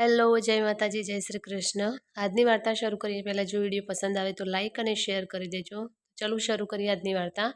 Hello, જય માતાજી, જય શ્રી કૃષ્ણ. આજની વાર્તા શરૂ કરીએ. પહેલાં જો વીડિયો પસંદ આવે તો લાઈક અને શેર કરી દેજો. ચલો શરૂ કરીએ આજની વાર્તા.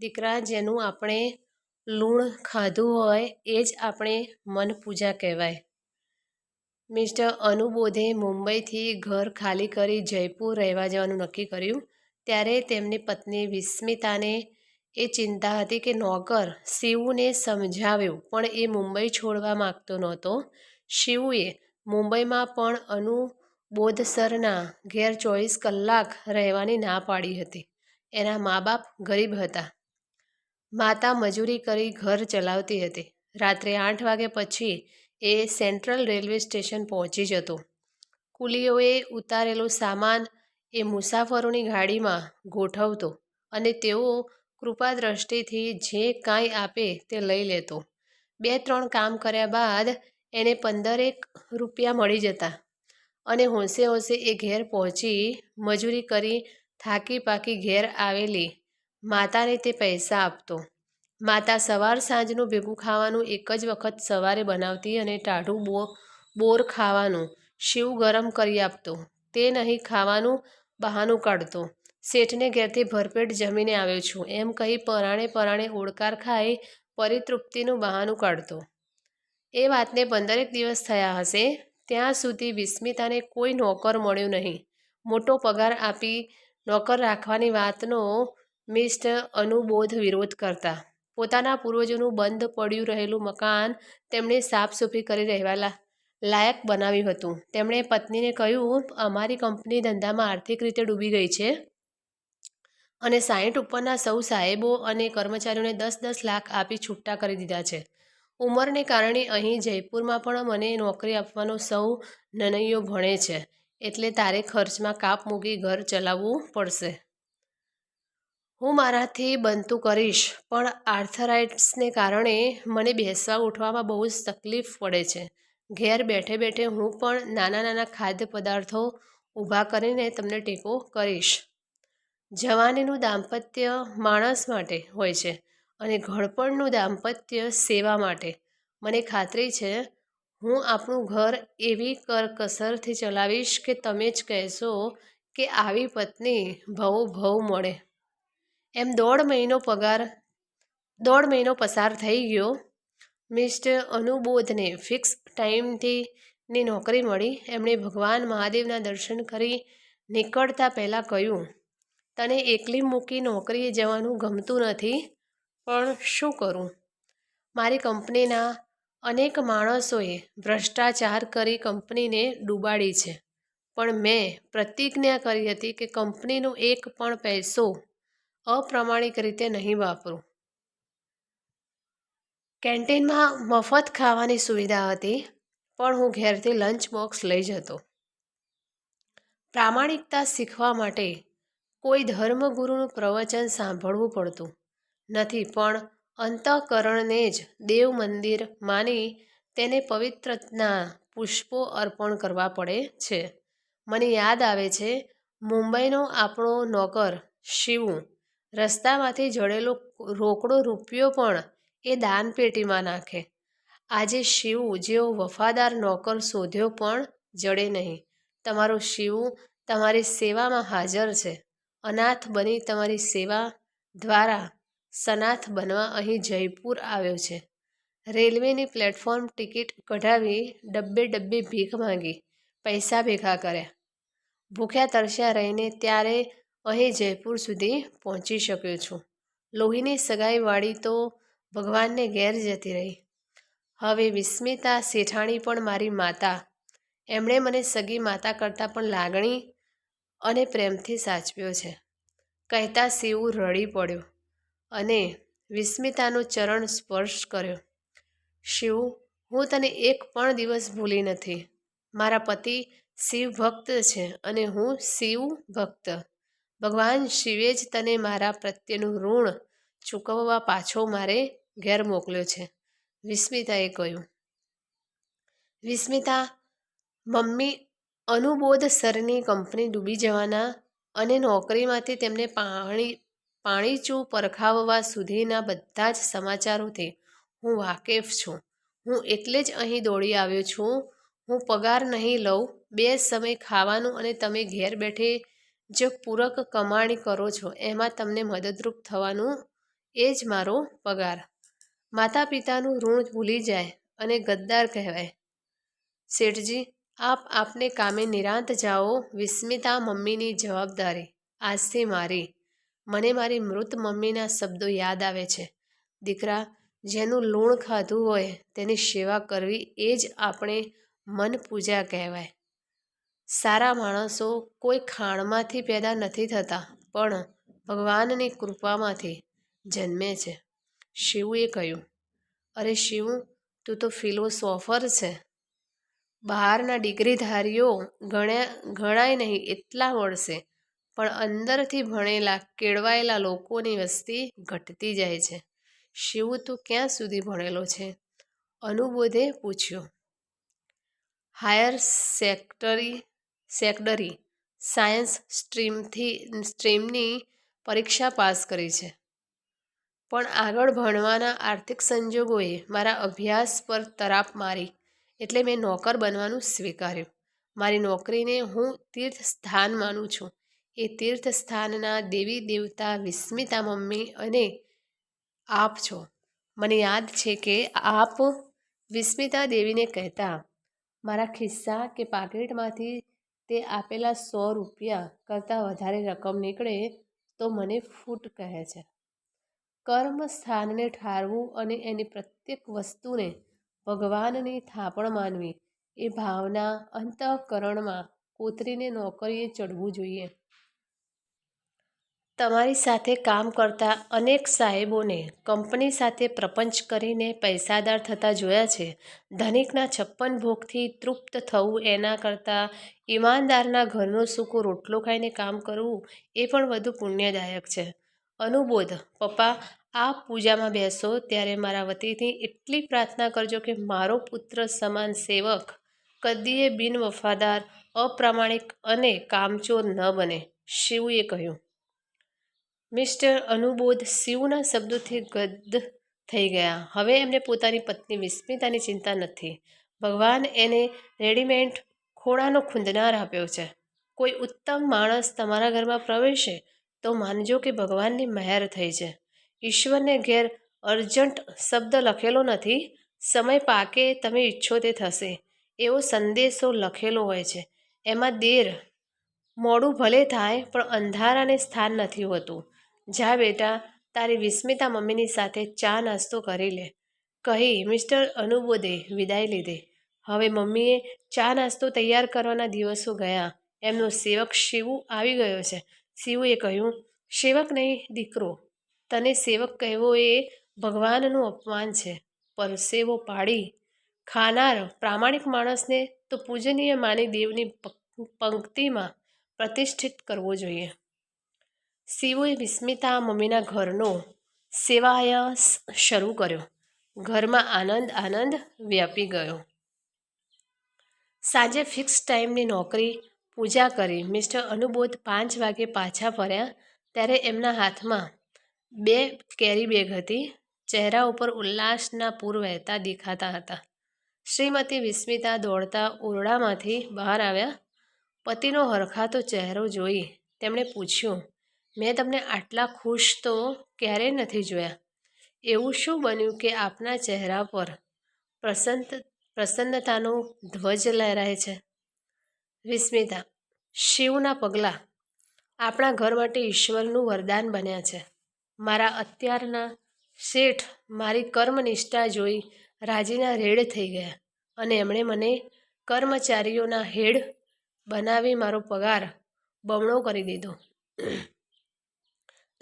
દીકરા, જેનું આપણે લૂણ ખાધું હોય, એ જ આપણે મન પૂજા કહેવાય. મિસ્ટર અનુબોધે મુંબઈથી ઘર ખાલી કરી જયપુર રહેવા જવાનું નક્કી કર્યું. ત્યારે તેમની પત્ની વિસ્મિતાને એ ચિંતા હતી કે નોકર શિવને સમજાવ્યું, પણ એ મુંબઈ છોડવા માગતો નહોતો. શિવુએ મુંબઈમાં પણ અનુબોધસરના ઘેર ચોવીસ કલાક રહેવાની ના પાડી હતી. એના મા બાપ ગરીબ હતા. માતા મજૂરી કરી ઘર ચલાવતી હતી. રાત્રે આઠ વાગે પછી એ સેન્ટ્રલ રેલવે સ્ટેશન પહોંચી જતો. કુલીઓએ ઉતારેલો સામાન એ મુસાફરોની ગાડીમાં ગોઠવતો અને તેઓ કૃપા દ્રષ્ટિથી જે કાંઈ આપે તે લઈ લેતો. બે ત્રણ કામ કર્યા બાદ એને પંદરેક રૂપિયા મળી જતા અને હોંશે હોંશે એ ઘેર પહોંચી મજૂરી કરી થાકી પાકી ઘેર આવેલી. માતાને તે પૈસા આપતો. માતા સવાર સાંજનું ભેગું ખાવાનું એક જ વખત સવારે બનાવતી અને ટાઢું બો, બોર ખાવાનું શિવ ગરમ કરી આપતો. તે નહીં ખાવાનું બહાનું કાઢતો. શેઠને ઘેરથી ભરપેટ જમીને આવ્યો છું. એમ કહી પરાણે પરાણે હોડકાર ખાઈ પરિતૃપ્તિનું બહાનું કાઢતો. એ વાતને પંદરેક દિવસ થયા હશે. ત્યાં સુધી વિસ્મિતાને કોઈ નોકર મળ્યો નહીં. મોટો પગાર આપી નોકર રાખવાની વાતનો મિસ્ટ અનુબોધ વિરોધ કરતા. પોતાના પૂર્વજોનું બંધ પડ્યું રહેલું મકાન તેમણે સાફસૂફી કરી રહેવાલા લાયક બનાવ્યું હતું. તેમણે પત્નીને કહ્યું, અમારી કંપની ધંધામાં આર્થિક રીતે ડૂબી ગઈ છે. અને સાહીઠ ઉપરના સૌ સાહેબો અને કર્મચારીઓને દસ દસ લાખ આપી છૂટા કરી દીધા છે. ઉંમરને કારણે અહીં જયપુરમાં પણ મને નોકરી આપવાનો સૌ નનૈયો ભણે છે. એટલે તારે ખર્ચમાં કાપ મૂકી ઘર ચલાવવું પડશે. હું મારાથી બનતું કરીશ, પણ આર્થરાઇટ્સને કારણે મને બેસવા ઉઠવામાં બહુ જ તકલીફ પડે છે. ઘેર બેઠે બેઠે હું પણ નાના નાના ખાદ્ય પદાર્થો ઊભા કરીને તમને ટેકો કરીશ. જવાનીનું દાંપત્ય માણસ માટે હોય છે અને ઘડપણનું દાંપત્ય સેવા માટે. મને ખાતરી છે, હું આપણું ઘર એવી કરકસરથી ચલાવીશ કે તમે જ કહેશો કે આવી પત્ની ભવ ભવ મળે. એમ દોઢ મહિનો પગાર, દોઢ મહિનો પસાર થઈ ગયો. મિસ્ટર અનુબોધને ફિક્સ ટાઈમથી ની નોકરી મળી. એમણે ભગવાન મહાદેવના દર્શન કરી. નીકળતા પહેલાં કહ્યું તને એકલી મૂકી નોકરીએ જવાનું ગમતું નથી, પણ શું કરું? મારી કંપનીના અનેક માણસોએ ભ્રષ્ટાચાર કરી કંપનીને ડૂબાડી છે, પણ મેં પ્રતિજ્ઞા કરી હતી કે કંપનીનો એક પણ પૈસો અપ્રમાણિક રીતે નહીં વાપરું. કેન્ટીનમાં મફત ખાવાની સુવિધા હતી, પણ હું ઘેરથી લંચ બોક્સ લઈ જતો. પ્રામાણિકતા શીખવા માટે કોઈ ધર્મગુરુનું પ્રવચન સાંભળવું પડતું નથી, પણ અંતઃકરણને જ દેવ મંદિર માની તેને પવિત્રના પુષ્પો અર્પણ કરવા પડે છે. મને યાદ આવે છે, મુંબઈનો આપણો નોકર શિવું. રસ્તામાંથી જડેલો રોકડો રૂપિયો પણ એ દાનપેટીમાં નાખે. આજે શિવ જેવો વફાદાર નોકર શોધ્યો પણ જડે નહીં. તમારો શિવ તમારી સેવામાં હાજર છે. અનાથ બની તમારી સેવા દ્વારા સનાથ બનવા અહીં જયપુર આવ્યો છે. રેલવેની પ્લેટફોર્મ ટિકિટ કઢાવી ડબ્બે ડબ્બે ભીખ માંગી, પૈસા ભેગા કર્યા. ભૂખ્યા તરસ્યા રહીને ત્યારે અહીં જયપુર સુધી પહોંચી શક્યો છું. લોહીની સગાઈવાળી તો ભગવાનને ઘેર જતી રહી. હવે વિસ્મિતા શેઠાણી પણ મારી માતા. એમણે મને સગી માતા કરતાં પણ લાગણી અને પ્રેમથી સાચવ્યો છે. કહેતા શિવ રડી પડ્યો અને વિસ્મિતાનું ચરણ સ્પર્શ કર્યો. શિવ, હું તને એક પણ દિવસ ભૂલી નથી. મારા પતિ શિવ ભક્ત છે અને હું શિવ ભક્ત. ભગવાન શિવે જ તને મારા પ્રત્યેનું ઋણ ચૂકવવા પાછો મારે ઘેર મોકલ્યો છે, વિસ્મિતાએ કહ્યું. વિસ્મિતા, મમ્મી અનુબોધ સરની કંપની ડૂબી જવાના અને નોકરીમાંથી તેમને પાણી, પાણીચું પરખાવવા સુધીના બધા જ સમાચારોથી હું વાકેફ છું. હું એટલે જ અહીં દોડી આવ્યો છું. હું પગાર નહીં લઉં. બે સમય ખાવાનું અને તમે ઘેર બેઠે જે પૂરક કમાણી કરો છો. એમાં તમને મદદરૂપ થવાનું એ જ મારો પગાર. માતા પિતાનું ઋણ ભૂલી જાય અને ગદ્દાર કહેવાય. શેઠજી આપ આપને કામે નિરાંત જાઓ, વિસ્મિતા મમ્મીની જવાબદારી. આજથી મારી. મને મારી મૃત મમ્મીના શબ્દો યાદ આવે છે. દીકરા, જેનું લૂણ ખાધું હોય, તેની સેવા કરવી એ જ આપણે મન પૂજા કહેવાય. સારા માણસો કોઈ ખાણમાંથી પેદા નથી થતા, પણ ભગવાનની કૃપામાંથી જન્મે છે. શિવુએ કહ્યું, અરે શિવ, તું તો ફિલોસોફર છે. બહારના ડિગ્રીધારીઓ ગણ્યા ગણાય નહીં એટલા મળશે. પણ અંદરથી ભણેલા, કેળવાયેલા લોકોની વસ્તી ઘટતી જાય છે. શિવ તું ક્યાં સુધી ભણેલો છે? અનુબોધે પૂછ્યું. હાયર સેક્ટરી સેક્ટરી સાયન્સ સ્ટ્રીમથી, સ્ટ્રીમની પરીક્ષા પાસ કરી છે. પણ આગળ ભણવાના આર્થિક સંજોગોએ મારા અભ્યાસ પર તરાપ મારી. એટલે મેં નોકર બનવાનું સ્વીકાર્યું. મારી નોકરીને હું તીર્થ સ્થાન માનું છું. એ તીર્થ સ્થાનના દેવી દેવતા વિસ્મિતા મમ્મી અને આપ છો. મને યાદ છે કે આપ વિસ્મિતા દેવીને કહેતા, મારા ખિસ્સા કે પાકીટમાંથી તે આપેલા સો રૂપિયા કરતાં વધારે રકમ નીકળે તો મને ફૂટ કહે છે. કર્મ સ્થાનને ઠારવું અને એની પ્રત્યેક વસ્તુને ભગવાનની થાપણ માનવી એ ભાવના અંતઃકરણમાં કોતરીને નોકરીએ ચડવું જોઈએ. તમારી સાથે કામ કરતા અનેક સાહેબોને કંપની સાથે પ્રપંચ કરીને પૈસાદાર થતા જોયા છે. ધનિકના છપ્પન ભોગથી તૃપ્ત થવું એના કરતાં ઈમાનદારના ઘરનો સૂકો રોટલો ખાઈને કામ કરવું એ પણ વધુ પુણ્યદાયક છે. અનુબોધ, પપ્પા આ પૂજામાં બેસો ત્યારે મારા વતીથી એટલી પ્રાર્થના કરજો કે મારો પુત્ર સમાન સેવક, કદીએ બિન વફાદાર, અપ્રામાણિક અને કામચોર ન બને, શિવએ કહ્યું. મિસ્ટર અનુબોધ શિવના શબ્દોથી ગદ થઈ ગયા. હવે એમને પોતાની પત્ની વિસ્મિતાની ચિંતા નથી. ભગવાન એને રેડીમેડ ખોળાનો ખૂંદનાર આપ્યો છે. કોઈ ઉત્તમ માણસ તમારા ઘરમાં પ્રવેશે તો માનજો કે ભગવાનની મહેર થઈ છે. ઈશ્વરને ઘેર અર્જન્ટ શબ્દ લખેલો નથી. સમય પાકે, તમે ઈચ્છો તે થશે. એવો સંદેશો લખેલો હોય છે. એમાં દેર મોડું ભલે થાય, પણ અંધારાને સ્થાન નથી હોતું. જા બેટા, તારી વિસ્મિતા મમ્મીની સાથે ચા નાસ્તો કરી લે. કહી, મિસ્ટર અનુબોધે વિદાય લીધે. હવે મમ્મીએ ચા નાસ્તો તૈયાર કરવાના દિવસો ગયા. એમનો સેવક શિવુ આવી ગયો છે. શિવુએ કહ્યું, સેવક નહીં, દીકરો. તને સેવક કહેવો એ ભગવાનનું અપમાન છે. પરસેવો પાડી ખાનાર, પ્રામાણિક માણસને તો પૂજનીય માની દેવની પંક્તિમાં પ્રતિષ્ઠિત કરવો જોઈએ. શિવુએ વિસ્મિતા મમ્મીના ઘરનો સેવાયાસ શરૂ કર્યો. ઘરમાં આનંદ આનંદ વ્યાપી ગયો. સાંજે ફિક્સ ટાઈમની નોકરી, પૂજા કરી. મિસ્ટર અનુબોધ પાંચ વાગે પાછા ફર્યા ત્યારે એમના હાથમાં બે કેરી બેગ હતી. ચહેરા ઉપર ઉલ્લાસના પૂર વહેતા દેખાતા હતા. શ્રીમતી વિસ્મિતા દોડતા ઓરડામાંથી બહાર આવ્યા. પતિનો હરખાતો ચહેરો જોઈ તેમણે પૂછ્યું, મેં તમને આટલા ખુશ તો ક્યારેય નથી જોયા? એવું શું બન્યું કે આપના ચહેરા પર પ્રસન્ન, પ્રસન્નતાનો ધ્વજ લહેરાય છે? વિસ્મિતા, શિવના પગલાં આપણા ઘર માટે ઈશ્વરનું વરદાન બન્યા છે. મારા અત્યારના શેઠ મારી કર્મનિષ્ઠા જોઈ રાજીના રેડ થઈ ગયા અને એમણે મને કર્મચારીઓના હેડ બનાવી મારો પગાર બમણો કરી દીધો.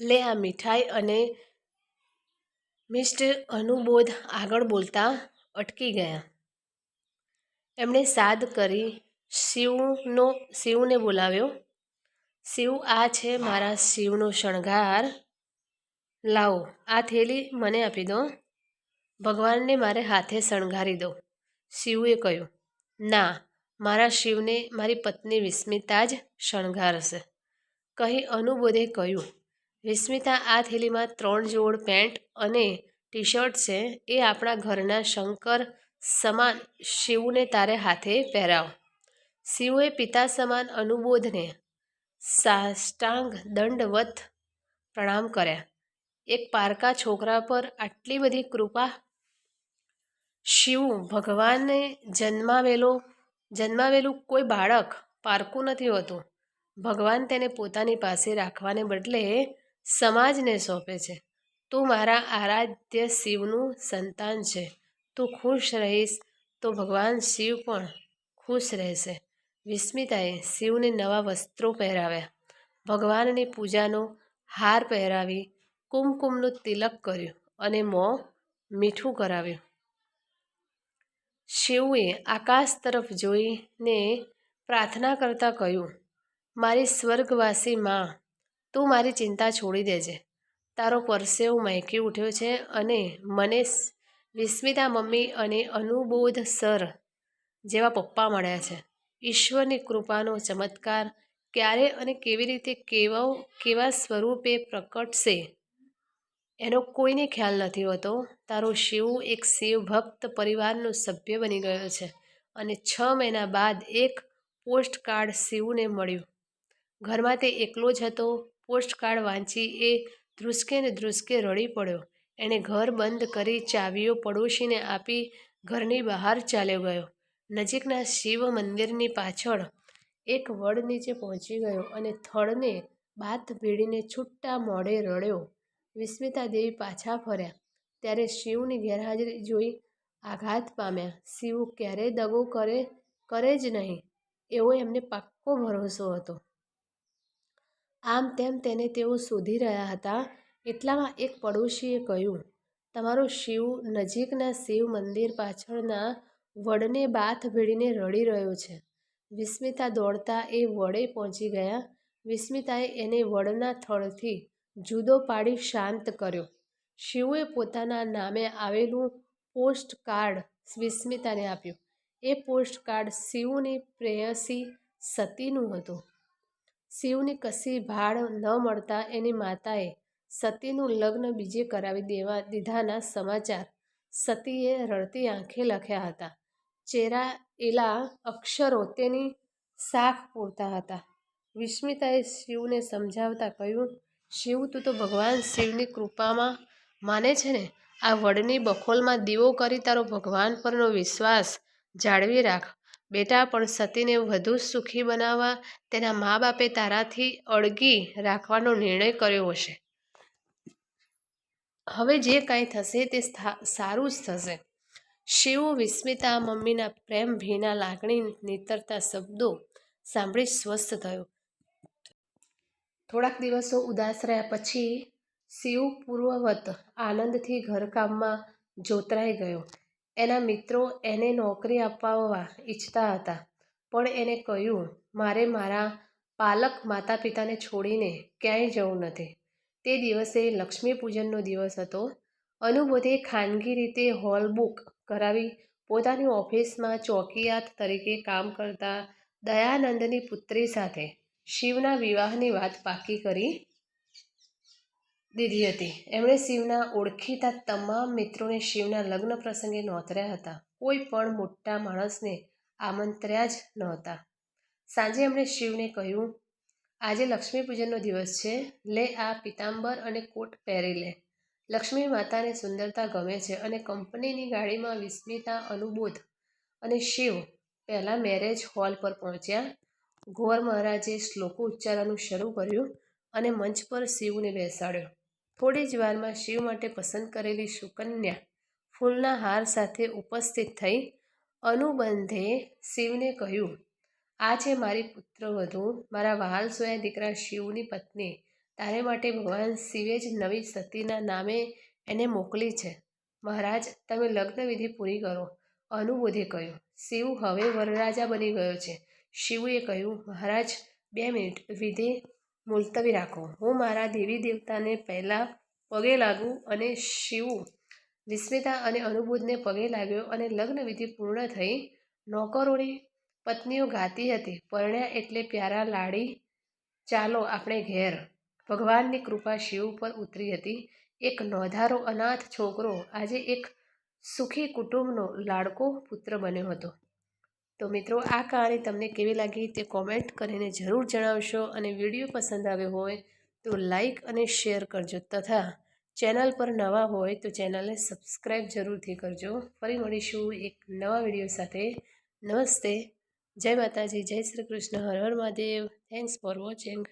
લે આ મીઠાઈ અને મિસ્ટર અનુબોધ આગળ બોલતા અટકી ગયા. એમણે સાદ કરી શિવનો, શિવને બોલાવ્યો. શિવ, આ છે મારા શિવનો શણગાર. લાવો, આ થેલી મને આપી દો. ભગવાનને મારે હાથે શણગારી દો. શિવે કહ્યું, ના, મારા શિવને મારી પત્ની વિસ્મિતા જ શણગારશે. કહી અનુબોધે કહ્યું, વિસ્મિતા, આ થેલીમાં ત્રણ જોડ પેન્ટ અને ટી શર્ટ છે. એ આપણા ઘરના શંકર સમાન શિવને તારે હાથે પહેરાવ. શિવે પિતા સમાન અનુબોધને સાષ્ટાંગ દંડવત પ્રણામ કર્યા. એક પારકા છોકરા પર આટલી બધી કૃપા? શિવ ભગવાને જન્માવેલો, જન્માવેલું કોઈ બાળક પારકું નથી હોતું. ભગવાન તેને પોતાની પાસે રાખવાને બદલે સમાજને સોંપે છે. તું મારા આરાધ્ય શિવનું સંતાન છે. તું ખુશ રહીશ તો ભગવાન શિવ પણ ખુશ રહેશે. વિસ્મિતાએ શિવને નવા વસ્ત્રો પહેરાવ્યા. ભગવાનની પૂજાનો હાર પહેરાવી કુમકુમનું તિલક કર્યું અને મોં મીઠું કરાવ્યું. શિવે આકાશ તરફ જોઈને પ્રાર્થના કરતાં કહ્યું, મારી સ્વર્ગવાસી માં, તું મારી ચિંતા છોડી દેજે. તારો પરસેવો મહેકી ઉઠ્યો છે અને મને વિસ્મિતા મમ્મી અને અનુબોધ સર જેવા પપ્પા મળ્યા છે. ઈશ્વરની કૃપાનો ચમત્કાર ક્યારે અને કેવી રીતે કેવા કેવા સ્વરૂપે પ્રકટશે એનો કોઈને ખ્યાલ નથી હોતો. તારો શિવ એક શિવ ભક્ત પરિવારનો સભ્ય બની ગયો છે અને છ મહિના બાદ એક પોસ્ટકાર્ડ શિવને મળ્યું. ઘરમાં તે એકલો જ હતો. પોસ્ટકાર્ડ વાંચી એ ધ્રુસકે ને ધ્રુસકે રડી પડ્યો. એણે ઘર બંધ કરી ચાવીઓ પડોશીને આપી ઘરની બહાર ચાલ્યો ગયો. નજીકના શિવ મંદિરની પાછળ એક વડ નીચે પહોંચી ગયો અને થળને બાથ ભીડીને છૂટા મોઢે રડ્યો. વિસ્મિતા દેવી પાછા ફર્યા. ત્યારે શિવની ગેરહાજરી જોઈ આઘાત પામ્યા. શિવ ક્યારેય દગો કરે કરે જ નહીં, એવો એમને પાક્કો ભરોસો હતો. આમ તેમ તેને તેઓ શોધી રહ્યા હતા. એટલામાં એક પડોશીએ કહ્યું, તમારો શિવ નજીકના શિવ મંદિર પાછળના વડને બાથ ભીડીને રડી રહ્યો છે. વિસ્મિતા દોડતા એ વડે પહોંચી ગયા. વિસ્મિતાએ એને વડના થળથી જુદો પાડી શાંત કર્યો. શિવે પોતાના નામે આવેલું પોસ્ટ કાર્ડ વિસ્મિતાને આપ્યું. એ પોસ્ટ કાર્ડ શિવની પ્રેયસી સતીનું હતું. શિવની કશી ભાળ ન મળતા એની માતાએ સતીનું લગ્ન બીજે કરાવી દેવા દીધાના સમાચાર સતીએ રડતી આંખે લખ્યા હતા. ચેરાયેલા અક્ષરો તેની શાખ પૂરતા હતા. વિસ્મિતાએ શિવને સમજાવતા કહ્યું શિવ તું તો ભગવાન શિવની કૃપામાં માને છે ને? આ વડની બખોલમાં દીવો કરી તારો ભગવાન પરનો વિશ્વાસ જાળવી રાખ. બેટા, પણ સતીને વધુ સુખી બનાવવા તેના મા બાપે તારાથી અળગી રાખવાનો નિર્ણય કર્યો હશે. હવે જે કાંઈ થશે તે સારું જ થશે. શિવ વિસ્મિતા મમ્મીના પ્રેમ, ભીના લાગણી, નીતરતા શબ્દો સાંભળી સ્વસ્થ થયો. થોડાક દિવસો ઉદાસ રહ્યા પછી શિવ પૂર્વવત આનંદથી ઘરકામમાં જોતરાઈ ગયો. એના મિત્રો એને નોકરી અપાવવા ઈચ્છતા હતા, પણ એને કહ્યું, મારે મારા પાલક માતા પિતાને છોડીને ક્યાંય જવું નથી. તે દિવસે લક્ષ્મી પૂજનનો દિવસ હતો. અનુબોધે ખાનગી રીતે હોલ બુક કરાવી પોતાની ઓફિસમાં ચોકીયાત તરીકે કામ કરતા દયાનંદની પુત્રી સાથે શિવના વિવાહની વાત પાકી કરી દીધી હતી. એમણે શિવના ઓળખીતા તમામ મિત્રોને શિવના લગ્ન પ્રસંગે નોતર્યા હતા. કોઈ પણ મોટા માણસને આમંત્ર્યા જ નહોતા. સાંજે એમણે શિવને કહ્યું, આજે લક્ષ્મી પૂજનનો દિવસ છે. લે આ પિતાંબર અને કોટ પહેરી લે. લક્ષ્મી માતાને સુંદરતા ગમે છે અને કંપનીની ગાડીમાં વિસ્મિતા, અનુબોધ અને શિવ પહેલાં મેરેજ હોલ પર પહોંચ્યા. ગોર મહારાજે શ્લોકો ઉચ્ચારવાનું શરૂ કર્યું અને મંચ પર શિવને બેસાડ્યો. થોડી જ વારમાં શિવ માટે પસંદ કરેલી સુકન્યા ફૂલના હાર સાથે ઉપસ્થિત થઈ અનુબંધે શિવને કહ્યું, આ છે મારી પુત્રવધુ, મારા વહાલ સોયા દીકરા શિવની પત્ની. તારે માટે ભગવાન શિવે જ નવી સતીના નામે એને મોકલી છે. મહારાજ, તમે લગ્નવિધિ પૂરી કરો. અનુબોધે કહ્યું, શિવ હવે વરરાજા બની ગયો છે. શિવે કહ્યું, મહારાજ, બે મિનિટ, વિધિ મુલતવી રાખો. હું મારા દેવી દેવતાને પહેલાં પગે લાગું અને શિવ વિસ્મિતા અને અનુભૂતને પગે લાગ્યો અને લગ્ન વિધિ પૂર્ણ થઈ નોકરોની પત્નીઓ ગાતી હતી. પરણ્યા એટલે પ્યારા લાડી, ચાલો આપણે ઘેર. ભગવાનની કૃપા શિવ પર ઉતરી હતી. એક નોંધારો અનાથ છોકરો, આજે એક સુખી કુટુંબનો લાડકો પુત્ર બન્યો હતો. તો મિત્રો, આ કહાની તમને કેવી લાગી તે કોમેન્ટ કરીને જરૂર જણાવશો અને વીડિયો પસંદ આવ્યો હોય તો લાઈક અને શેર કરજો તથા ચેનલ પર નવા હોય તો ચેનલને સબસ્ક્રાઈબ જરૂરથી કરજો. ફરી મળીશું એક નવા વીડિયો સાથે. નમસ્તે. જય માતાજી. જય શ્રી કૃષ્ણ. હર હર મહાદેવ. Thanks for watching